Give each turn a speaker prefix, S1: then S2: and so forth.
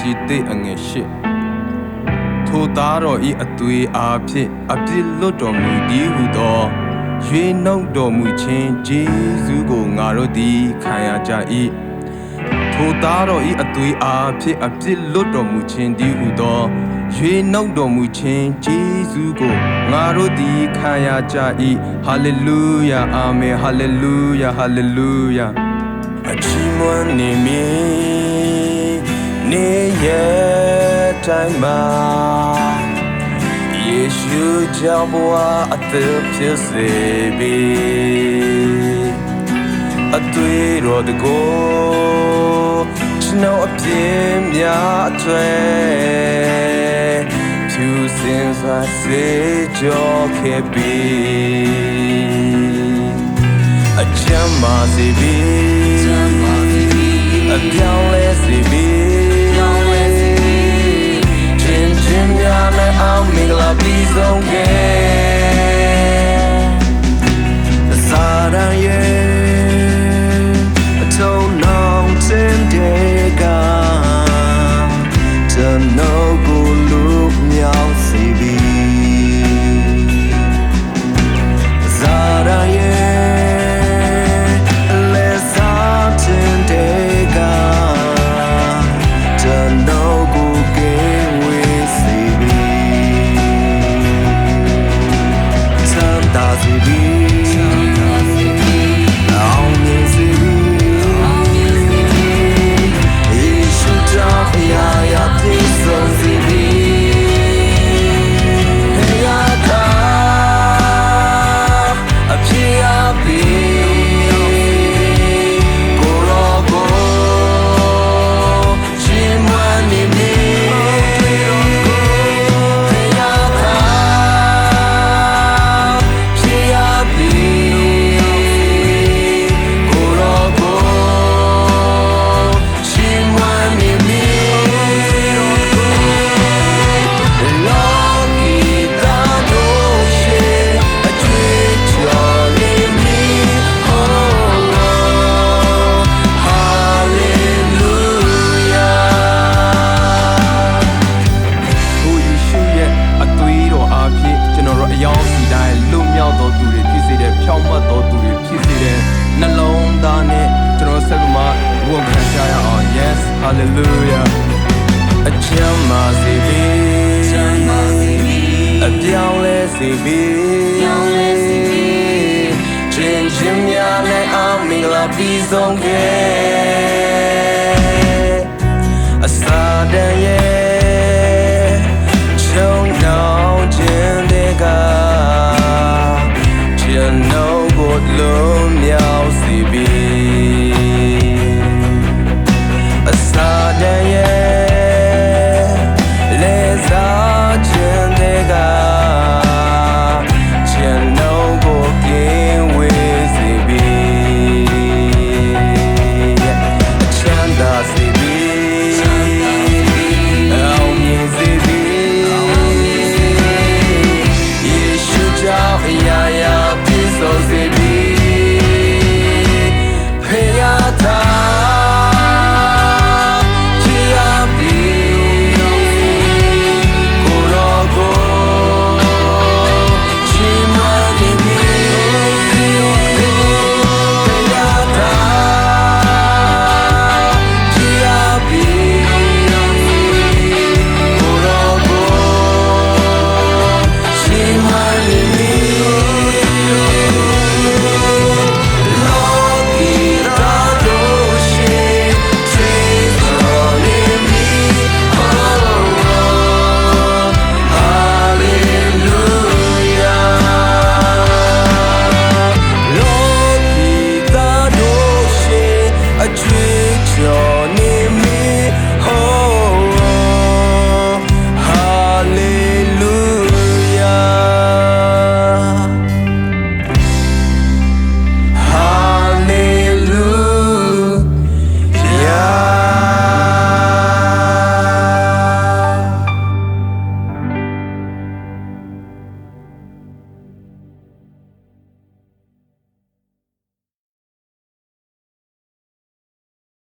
S1: ကြီးသိအငယ်ရှိထိုသားတော်ဤအသွေးအားဖြင့်အပြစ်လွတ်တော်မူသည်ဟုသောရွေနှုတ်တော်မူခြင်းဂျေဇုကိုငါတို့သည်ခံရကြ၏ထိုသားတော်ဤအသွေးအားဖြင့်အပြစ်လွတ်တော်မူခြင်းသည်ဟုသောရွေနှုတ်တော်မူခြင်းဂျေဇုကိုငါတို့သည်ခံရကြ၏ဟာလေလုယာအာမင်ဟာလေလုယာဟာလေလုယာအချီးမွမ်းနေမည် နေရတိုင်းမှာယေရှုကြောင့်ဘဝအသက်ဖြစ်စေပြီအတွေ့တော်တကိုကျွန်တော်အပြင်းများအထွဲဖြူစင်စွာစေကြောခဲ့ပြီအချမ်းမာစီပြီ ဝန်ခံကြရအောင် Yes Hallelujah အချမ်းမာစေပြီအပြောင်းလဲစေပြီချင်းချင်းများနဲ့အမင်္ဂလာပြီးဆုံးခဲ့